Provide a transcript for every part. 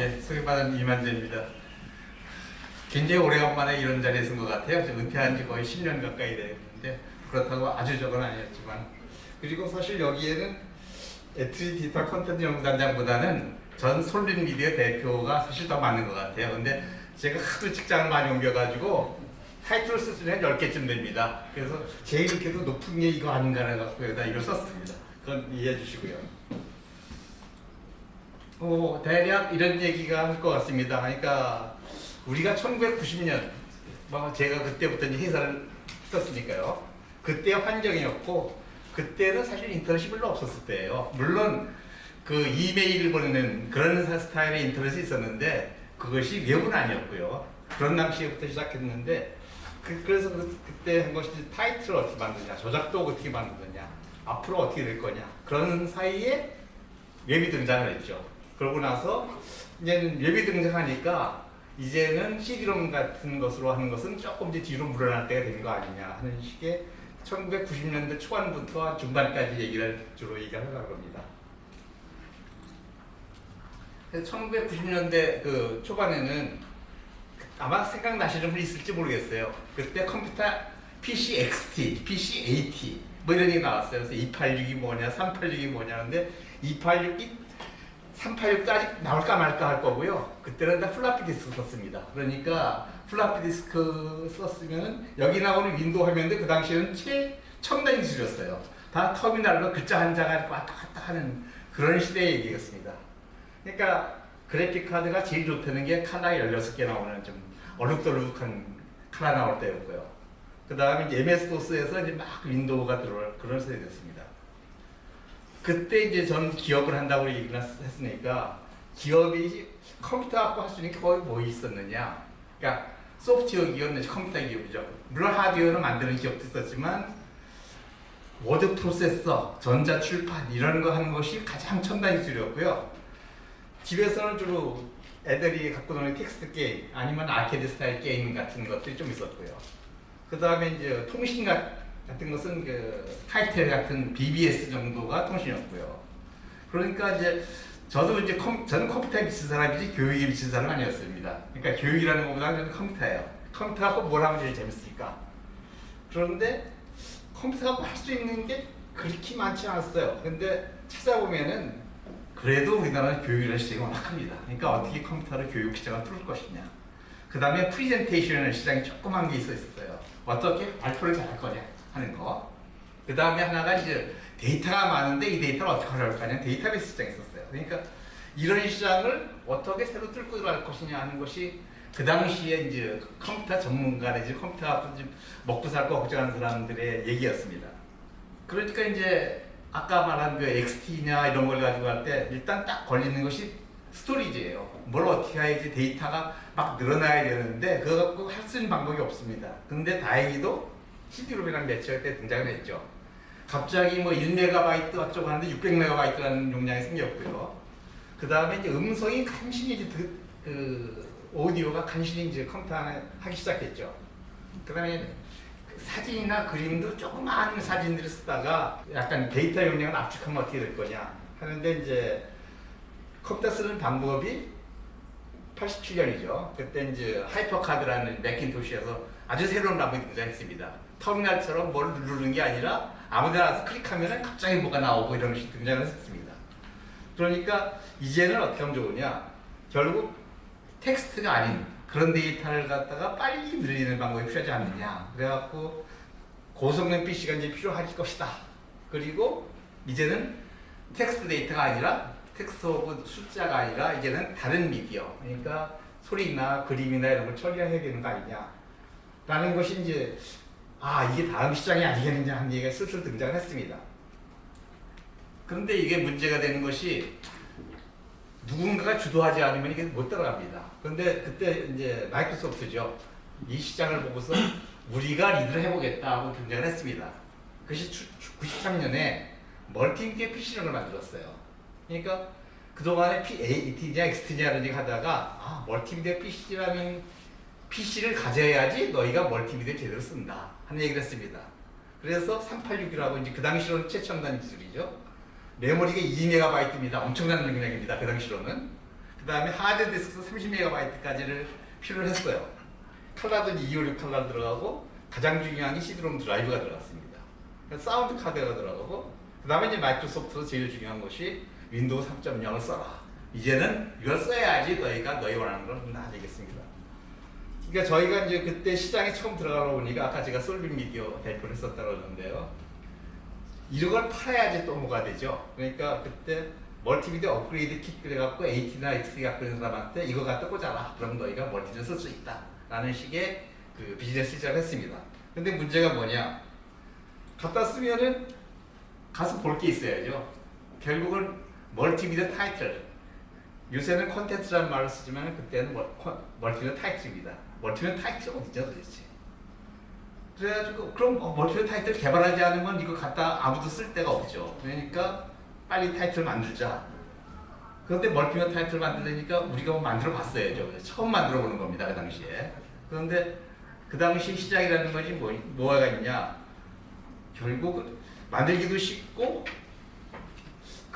예, 소개받은 이만재입니다. 굉장히 오래간만에 이런 자리에 쓴 것 같아요. 지금 은퇴한 지 거의 10년 가까이 됐는데 그렇다고 아주 적은 아니었지만 그리고 사실 여기에는 에트리 디지털 컨텐츠 연구단장보다는 전 솔린 미디어 대표가 사실 더 많은 것 같아요. 근데 제가 하도 직장을 많이 옮겨가지고 타이틀을 쓰기는 10개쯤 됩니다. 그래서 제일 이렇게도 높은 게 이거 아닌가 해갖고 여기다 이걸 썼습니다. 그건 이해해 주시고요. 어, 대략 이런 얘기가 할 것 같습니다. 그러니까 우리가 1990년, 뭐 제가 그때부터 회사를 했었으니까요. 그때 환경이었고 그때는 사실 인터넷이 별로 없었을 때예요. 물론 그 이메일을 보내는 그런 스타일의 인터넷이 있었는데 그것이 외부는 아니었고요. 그런 당시부터 시작했는데 그, 래서 그, 그때 한 것이 타이틀을 어떻게 만드냐, 저작도 어떻게 만드느냐, 앞으로 어떻게 될 거냐 그런 사이에 웹이 등장을 했죠. 그러고 나서 이제는 웹이 등장하니까 이제는 CD롬 같은 것으로 하는 것은 조금 이제 뒤로 물러날 때가 된 거 아니냐 하는 식의 1990년대 초반부터 중반까지 얘기를 주로 얘기를 하려고 합니다. 1990년대 그 초반에는 아마 생각나시는 분 있을지 모르겠어요. 그때 컴퓨터 PC XT, PC AT 뭐 이런 게 나왔어요. 그래서 286이 뭐냐, 386이 뭐냐 하는데 286이 386도 아직 나올까 말까 할 거고요. 그때는 다 플라피 디스크 썼습니다. 그러니까 플라피 디스크 썼으면 여기 나오는 윈도우 화면인데 그 당시에는 최첨단 기술이었어요. 다 터미널로 글자 한 장을 왔다 갔다 하는 그런 시대의 얘기였습니다. 그러니까 그래픽 카드가 제일 좋다는 게 카나에 16개 나오는 좀 얼룩덜룩한 카나 나올 때였고요. 그 다음에 이제 MS-DOS에서 이제 막 윈도우가 들어올 그런 세대였습니다. 그때 이제 전 기업을 한다고 얘기를 했- 했으니까 기업이 컴퓨터 갖고 할 수 있는 게 거의 뭐 있었느냐. 그러니까 소프트웨어 기업 내지 컴퓨터 기업이죠. 물론 하드웨어를 만드는 기업도 있었지만 워드 프로세서, 전자 출판 이런 거 하는 것이 가장 첨단 기술이었고요. 집에서는 주로 애들이 갖고 노는 텍스트 게임 아니면 아케이드 스타일 게임 같은 것들이 좀 있었고요. 그 다음에 이제 통신 가- 같은 것은 그 타이틀 같은 BBS 정도가 통신이었고요. 그러니까 이제 저도 이제 컴, 저는 컴퓨터에 미친 사람이지 교육에 미친 사람 아니었습니다. 그러니까 교육이라는 것보다는 저는 컴퓨터예요. 컴퓨터하고 뭘 하면 제일 재밌을까? 그런데 컴퓨터하고 할 수 있는 게 그렇게 많지 않았어요. 근데 찾아보면은 그래도 우리나라는 교육이라는 시장이 워낙 큽니다. 그러니까 어떻게 컴퓨터로 교육 시장을 뚫을 것이냐. 그 다음에 프리젠테이션 시장이 조그만 게 있었어요. 어떻게 발표를 잘 할 거냐 하는 거. 그 다음에 하나가 이제 데이터가 많은데 이 데이터를 어떻게 활용할 거냐 데이터베이스 시장이 있었어요. 그러니까 이런 시장을 어떻게 새로 뚫고 들어갈 것이냐 하는 것이 그 당시에 이제 컴퓨터 전문가 내지 컴퓨터 앞으로 좀 먹고 살고 걱정하는 사람들의 얘기였습니다. 그러니까 이제 아까 말한 그 XT냐 이런 걸 가지고 할 때 일단 딱 걸리는 것이 스토리지예요. 뭘 어떻게 해야지 데이터가 막 늘어나야 되는데 그거 갖고 할 수 있는 방법이 없습니다. 근데 다행히도 CD롬이라는 매체가 때 등장을 했죠. 갑자기 뭐 1메가바이트 어쩌고 하는데 600메가바이트라는 용량이 생겼고요. 그 다음에 이제 음성이 간신히 이제 그, 그 오디오가 간신히 이제 컴퓨터 하기 시작했죠. 그 다음에 사진이나 그림도 조그마한 사진들을 쓰다가 약간 데이터 용량을 압축하면 어떻게 될 거냐 하는데 이제 컴퓨터 쓰는 방법이 87년이죠. 그때 이제 하이퍼카드라는 맥킨토시에서 아주 새로운 방법이 등장했습니다. 터미널처럼 뭘 누르는 게 아니라 아무데나 클릭하면 갑자기 뭐가 나오고 이런 것이 등장을 했습니다. 그러니까 이제는 어떻게 하면 좋으냐? 결국 텍스트가 아닌 그런 데이터를 갖다가 빨리 늘리는 방법이 필요하지 않느냐. 그래갖고 고성능 PC가 이제 필요할 것이다. 그리고 이제는 텍스트 데이터가 아니라 텍스트하고 숫자가 아니라 이제는 다른 미디어. 그러니까 소리나 그림이나 이런 걸 처리해야 되는 거 아니냐. 라는 것이 이제 아, 이게 다음 시장이 아니겠느냐 하는 얘기가 슬슬 등장을 했습니다. 그런데 이게 문제가 되는 것이 누군가가 주도하지 않으면 이게 못 따라갑니다. 그런데 그때 이제 마이크로소프트죠. 이 시장을 보고서 우리가 리드를 해보겠다 하고 등장을 했습니다. 그것이 93년에 멀티미디어 PC를 만들었어요. 그러니까 그동안에 P, AT냐 XT냐를 얘기 하다가 아, 멀티미디어 PC라면 PC를 가져야지 너희가 멀티미디어 제대로 쓴다 하는 얘기를 했습니다. 그래서 386이라고 이제 그 당시로는 최첨단 기술이죠. 메모리가 2메가바이트입니다. 엄청난 용량입니다. 그 당시로는. 그 다음에 하드 디스크 30MB까지를 필요로 했어요. 컬러도 256 컬러 들어가고 가장 중요한 게 CD롬 드라이브가 들어갔습니다. 그래서 사운드 카드가 들어가고 그 다음에 이제 마이크로소프트로 제일 중요한 것이 윈도우 3.0을 써라. 이제는 이걸 써야지 너희가 너희 원하는 걸다 되겠습니다. 그러니까 저희가 이제 그때 시장에 처음 들어가다 보니까 아까 제가 솔빈 미디어 대표를 했었다고 그러는데요. 이런 걸 팔아야지 또 뭐가 되죠. 그러니까 그때 멀티미디어 업그레이드 킷 그래갖고 AT나 XT 갖고 있는 사람한테 이거 갖다 꽂아라. 그럼 너희가 멀티를 쓸 수 있다. 라는 식의 그 비즈니스 시작을 했습니다. 근데 문제가 뭐냐. 갖다 쓰면은 가서 볼 게 있어야죠. 결국은 멀티미디어 타이틀. 요새는 콘텐츠라는 말을 쓰지만 그때는 멀, 콘- 멀티미디어 타이틀입니다. 멀티미디어 타이틀이 어디죠 도대체? 그래가지고 그럼 어, 멀티미디어 타이틀 개발하지 않으면 이거 갖다 아무도 쓸 데가 없죠. 그러니까 빨리 타이틀 만들자. 그런데 멀티미디어 타이틀 만들려니까 우리가 뭐 만들어 봤어야죠. 처음 만들어 보는 겁니다. 그 당시에. 그런데 그 당시 시작이라는 것이 뭐, 뭐가 있냐. 결국 만들기도 쉽고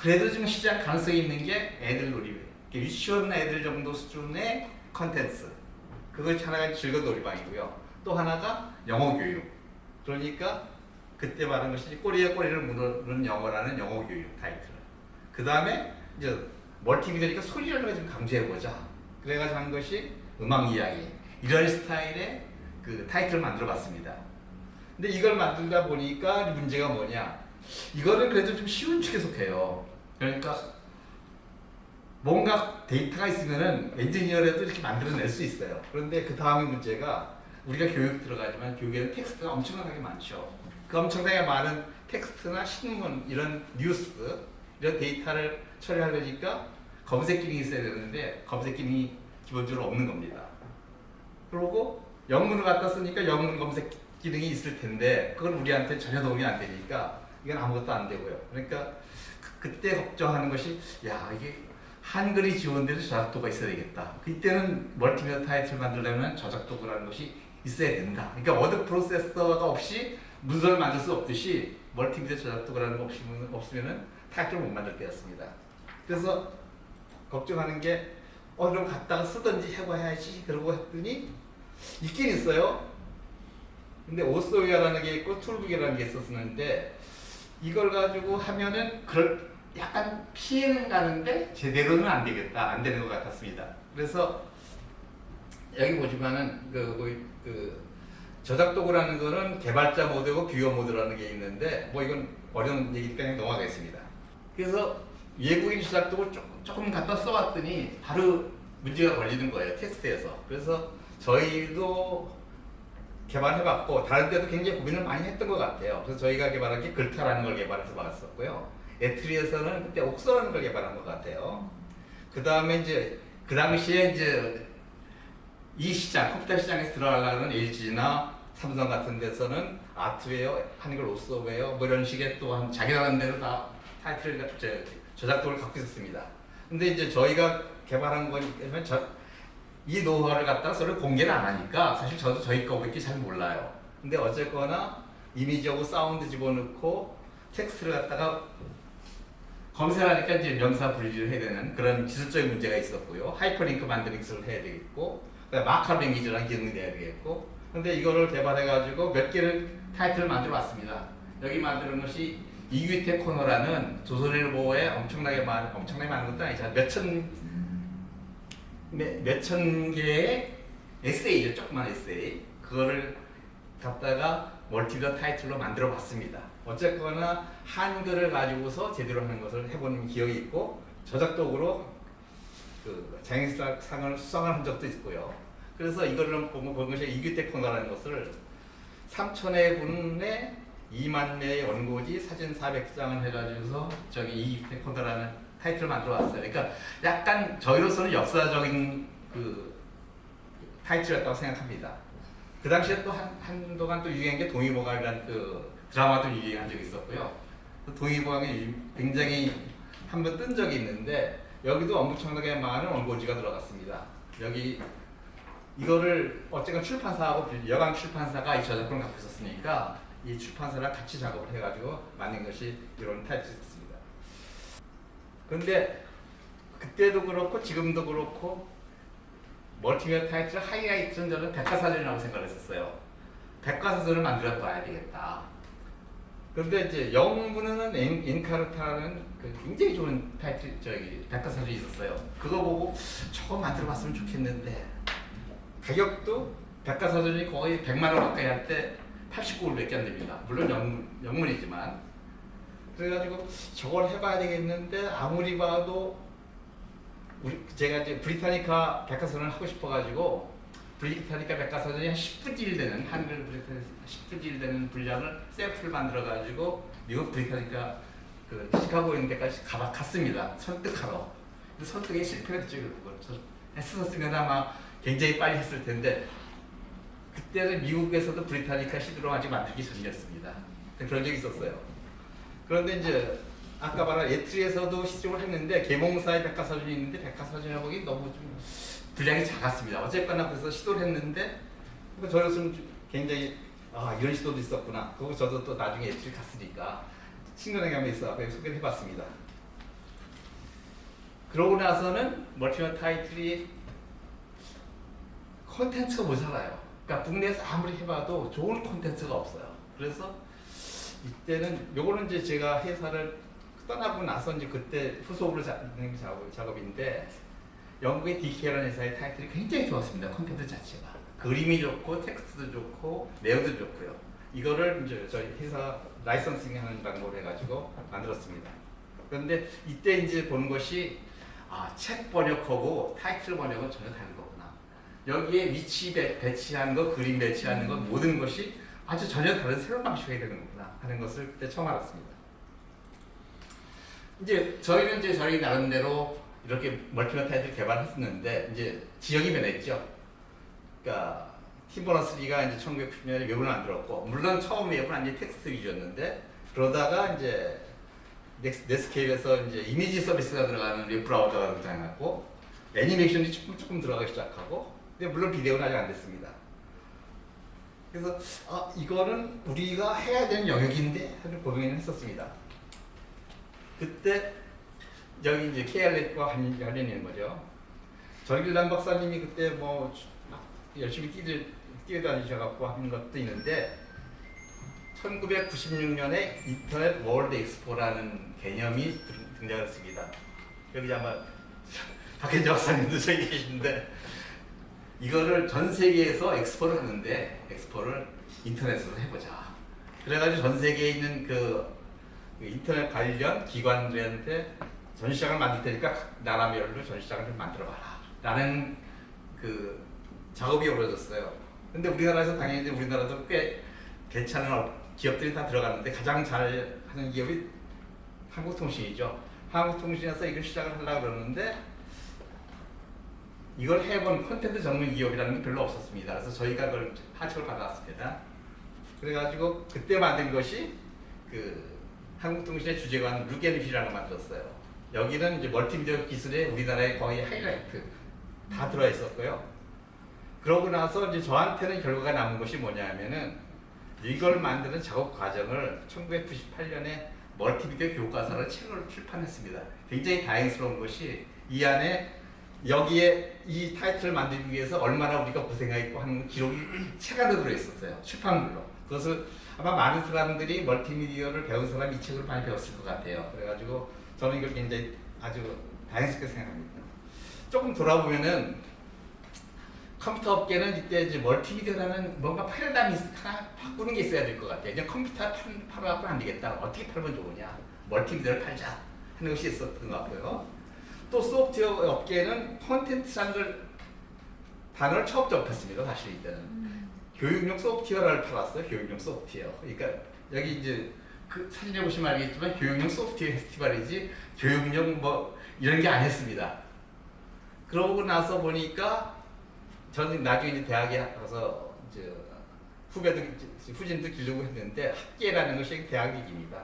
그래도 좀 시작 가능성이 있는 게 애들 놀이. 유치원 애들 정도 수준의 컨텐츠. 그것이 하나가 즐거운 놀이방이고요. 또 하나가 영어 교육. 그러니까 그때 말한 것이 꼬리에 꼬리를 무는 영어라는 영어 교육 타이틀. 그 다음에 이제 멀티미디어니까 소리라는 걸좀 강조해보자. 그래가지고 한 것이 음악 이야기. 이런 스타일의 그 타이틀을 만들어 봤습니다. 근데 이걸 만들다 보니까 문제가 뭐냐. 이거는 그래도 좀 쉬운 축에 속해요. 그러니까 뭔가 데이터가 있으면은 엔지니어라도 이렇게 만들어낼 수 있어요. 그런데 그 다음에 문제가 우리가 교육 들어가지만 교육에는 텍스트가 엄청나게 많죠. 그 엄청나게 많은 텍스트나 신문 이런 뉴스 이런 데이터를 처리하려니까 검색 기능이 있어야 되는데 검색 기능이 기본적으로 없는 겁니다. 그리고 영문을 갖다 쓰니까 영문 검색 기능이 있을 텐데 그건 우리한테 전혀 도움이 안 되니까 이건 아무것도 안 되고요. 그러니까 그, 그때 걱정하는 것이 야 이게 한글이 지원돼도 저작도가 있어야 되겠다. 그때는 멀티미디어 타이틀 만들려면 저작도라는 것이 있어야 된다. 그러니까 워드 프로세서가 없이 문서를 만들 수 없듯이 멀티미디어 저작도라는 거 없으면 없으면은 타이틀을 못 만들 때였습니다. 그래서 걱정하는 게 어, 좀 갖다가 쓰든지 해봐야지 그러고 했더니 있긴 있어요. 근데 오소이아라는 게 있고 툴북이라는 게 있었는데 이걸 가지고 하면은 그럴 약간 피해는 가는데 제대로는 안 되겠다 안 되는 것 같았습니다. 그래서 여기 보시면은 그, 뭐, 그 저작 도구라는 거는 개발자 모드고 뷰어 모드라는 게 있는데 뭐 이건 어려운 얘기니까 그냥 넘어가겠습니다. 그래서 외국인 저작 도구 조금, 조금 갖다 써봤더니 바로 문제가 걸리는 거예요 텍스트에서. 그래서 저희도 개발해봤고 다른 데도 굉장히 고민을 많이 했던 것 같아요. 그래서 저희가 개발한 게 글타라는 걸 개발해서 봤었고요. 에트리에서는 그때 걸 개발한 것 같아요. 그 다음에 이제 그 당시에 이제 이 시장 컴퓨터 시장에서 들어가려는 LG나 삼성 같은 데서는 아트웨어, 한글 오소웨어 뭐 이런 식의 또한 자기 나름대로 다 타이틀을 저, 저작도를 갖고 있었습니다. 근데 이제 저희가 개발한 거기 때문에 저, 이 노하우를 갖다가 서로 공개를 안 하니까 사실 저도 저희 거밖에 잘 몰라요. 근데 어쨌거나 이미지하고 사운드 집어넣고 텍스트를 갖다가 검색하니까 이제 명사 분리를 해야 되는 그런 기술적인 문제가 있었고요. 하이퍼링크 만드는 기술을 해야 되겠고, 마카 랭귀지라는 기능이 돼야 되겠고, 근데 이거를 개발해가지고 몇 개를 타이틀을 만들어 왔습니다. 여기 만드는 것이 이규태 코너라는 조선일보에 엄청나게 많은, 엄청나게 많은 것도 아니죠. 몇천, 몇천 개의 에세이죠. 조그만 에세이. 그거를 갖다가 멀티더 타이틀로 만들어 봤습니다. 어쨌거나 한글을 가지고서 제대로 하는 것을 해본 기억이 있고 저작도구로 그 장애상을 수상을 한 적도 있고요. 그래서 이거를 보고 본 것이 이규태 코너라는 것을 3천회 분의 2만 매의 원고지 사진 400장을 해가지고서 저기 이규태 코너라는 타이틀을 만들어 왔어요. 그러니까 약간 저희로서는 역사적인 그 타이틀이었다고 생각합니다. 그 당시에 또 한, 한동안 또 유행한 게 동의보감이라는 그 드라마도 유행한 적이 있었고요. 그 동의보감이 굉장히 한번 뜬 적이 있는데 여기도 엄청나게 많은 원고지가 들어갔습니다. 여기 이거를 어쨌건 출판사하고 빌- 여강 출판사가 이 저작권을 갖고 있었으니까 이 출판사랑 같이 작업을 해가지고 만든 것이 이런 타이틀이었습니다. 그런데 그때도 그렇고 지금도 그렇고 멀티미디어 타이틀 하이라이트는 저는 백과사전이라고 생각을 했었어요. 백과사전을 만들어 봐야 되겠다. 그런데 이제 영문은 인, 인카르타라는 그 굉장히 좋은 타이틀 저기 백과사전이 있었어요. 그거 보고 저거 만들어 봤으면 좋겠는데 가격도 백과사전이 거의 100만 원 가까이 할 때 89불밖에 안 됩니다. 물론 영문, 영문이지만 그래가지고 저걸 해봐야 되겠는데 아무리 봐도 우리 제가 이제 브리타니카 백과사전을 하고 싶어가지고 브리타니카 백과사전이 한 10분의 1 되는 한글 브리타니카 10분의 1 되는 분량을 샘플 만들어 가지고 미국 브리타니카 그 시카고에 있는 데까지 가봐 갔습니다. 설득하러. 근데 설득에 실패했죠 결국은. 저 했었으면 아마 굉장히 빨리 했을 텐데 그때는 미국에서도 브리타니카 시드로 아직 만들기 전이었습니다. 그런 적이 있었어요. 그런데 이제 아까 말한 에트리에서도 시도를 했는데 개봉사의 백과사전이 있는데 백과사전이 보기 너무 좀 분량이 작았습니다. 어쨌거나 그래서 시도를 했는데 그 저로서는 좀 굉장히 아 이런 시도도 있었구나. 그리고 저도 또 나중에 에트리 갔으니까 친근하게 있어 앞에 소개를 해봤습니다. 그러고 나서는 멀티미디어 타이틀이 콘텐츠가 모자라요. 그러니까 국내에서 아무리 해봐도 좋은 콘텐츠가 없어요. 그래서 이때는 요거는 이제 제가 회사를 떠나고 나서 이제 그때 후속으로 작업인데 영국의 DK라는 회사의 타이틀이 굉장히 좋았습니다. 콘텐츠 자체가 그림이 좋고 텍스트도 좋고 내용도 좋고요. 이거를 이제 저희 회사 라이선싱 하는 방법을 해가지고 만들었습니다. 그런데 이때 이제 보는 것이 아, 책 번역하고 타이틀 번역은 전혀 다른 거구나. 여기에 위치 배, 배치하는 거, 그림 배치하는 거 모든 것이 아주 전혀 다른 새로운 방식이 되는 거구나 하는 것을 그때 처음 알았습니다. 이제 저희는 이제 저희 나름대로 이렇게 타이틀 개발했었는데 이제 지역이 변했죠. 그러니까 팀버너스리가 이제 1990년에 웹을 만들었고 물론 처음 웹은 완전 텍스트 위주였는데 그러다가 이제 넥스, 넷스케이프에서 이제 이미지 서비스가 들어가는 웹 브라우저가 등장했고 애니메이션이 조금 조금 들어가기 시작하고 근데 물론 비디오는 아직 안 됐습니다. 그래서 아 이거는 우리가 해야 되는 영역인데 하는 고민을 했었습니다. 그때 여기 이제 KR넷과 관련이 있는 거죠. 전길남 박사님이 그때 뭐막 열심히 뛰들, 뛰어다니셔갖고 하는 것도 있는데 1996년에 인터넷 월드 엑스포라는 개념이 등- 등장했습니다. 여기 아마 박현재 박사님도 저기 계신데 이거를 전 세계에서 엑스포를 하는데 엑스포를 인터넷으로 해보자. 그래가지고 전 세계에 있는 그, 그 인터넷 관련 기관들한테 전시장을 만들 테니까 각 나라별로 전시장을 좀 만들어봐라. 라는 그 작업이 이루어졌어요. 근데 우리나라에서 당연히 우리나라도 꽤 괜찮은 업- 기업들이 다 들어갔는데 가장 잘 하는 기업이 한국통신이죠. 한국통신에서 이걸 시작을 하려고 그러는데 이걸 해본 콘텐츠 전문 기업이라는 게 별로 없었습니다. 그래서 저희가 그걸 하청을 받아왔습니다. 그래가지고 그때 만든 것이 그 한국통신의 주재관 루겐필이라는 걸 만들었어요. 여기는 이제 멀티미디어 기술의 우리나라의 거의 하이라이트 다 들어 있었고요. 그러고 나서 이제 저한테는 결과가 남은 것이 뭐냐면은 이걸 만드는 작업 과정을 1998년에 멀티미디어 교과서를 책으로 출판했습니다. 굉장히 다행스러운 것이 이 안에 여기에 이 타이틀을 만들기 위해서 얼마나 우리가 고생했고 하는 기록이 책 안에 들어있었어요. 출판물로. 그것을 아마 많은 사람들이 멀티미디어를 배운 사람이 이 책을 많이 배웠을 것 같아요. 그래가지고 저는 이걸 굉장히 아주 다행스럽게 생각합니다. 조금 돌아보면은 컴퓨터 업계는 이때 이제 멀티미디어라는 뭔가 패러다임이 하나 바꾸는 게 있어야 될 것 같아요. 그냥 컴퓨터 팔- 팔아갖고는 안 되겠다. 어떻게 팔면 좋으냐. 멀티미디어를 팔자 하는 것이 있었던 것 같고요. 또 소프트웨어 업계는 콘텐츠라는 걸 단어를 처음 접했습니다. 사실 이때는 교육용 소프트웨어를 팔았어요. 교육용 소프트웨어. 그러니까 여기 이제 그 사진에 보시면 알겠지만 교육용 소프트웨어 페스티벌이지 교육용 뭐 이런 게 아니었습니다. 그러고 나서 보니까 저는 나중에 이제 대학에 가서 이제 후배들 후진들 기르고 했는데 학계라는 것이 대학 얘기입니다.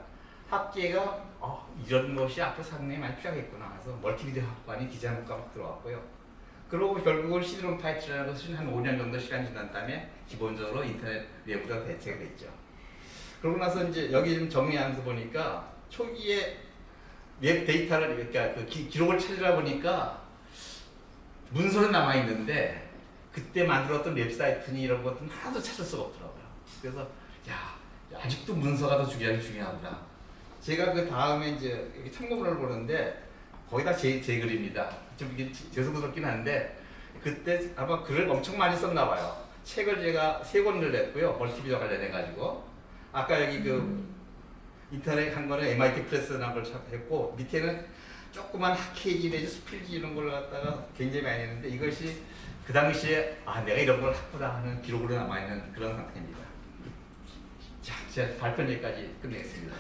학계가 어, 이런 것이 앞으로 상당히 많이 필요하겠구나. 그래서 멀티미디어 디자인학과 막 들어왔고요. 그러고 결국은 시드롬 타이틀이라는 것은 한 5년 정도 시간 지난 다음에 기본적으로 인터넷 외부가 대체가 됐죠. 그러고 나서 이제 여기 좀 정리하면서 보니까 초기에 웹 데이터를 그러니까 그 기, 기록을 찾으다 보니까 문서는 남아 있는데 그때 만들었던 웹사이트니 이런 것들은 하나도 찾을 수가 없더라고요. 그래서 야 아직도 문서가 더 중요하게 중요하구나. 제가 그 다음에 이제 이렇게 참고문을 보는데 거의 다 제 제 글입니다. 좀 이게 죄송스럽긴 한데 그때 아마 글을 엄청 많이 썼나 봐요. 책을 제가 세 권을 냈고요. 멀티비디오 관련해 가지고 아까 여기 그 인터넷 한 거는 MIT 프레스라는 걸 했고 밑에는 조그만 학회지 내지 스필지 이런 걸 갖다가 굉장히 많이 했는데 이것이 그 당시에 아 내가 이런 걸 했구나 하는 기록으로 남아 있는 그런 상태입니다. 자, 제가 발표 여기까지 끝내겠습니다.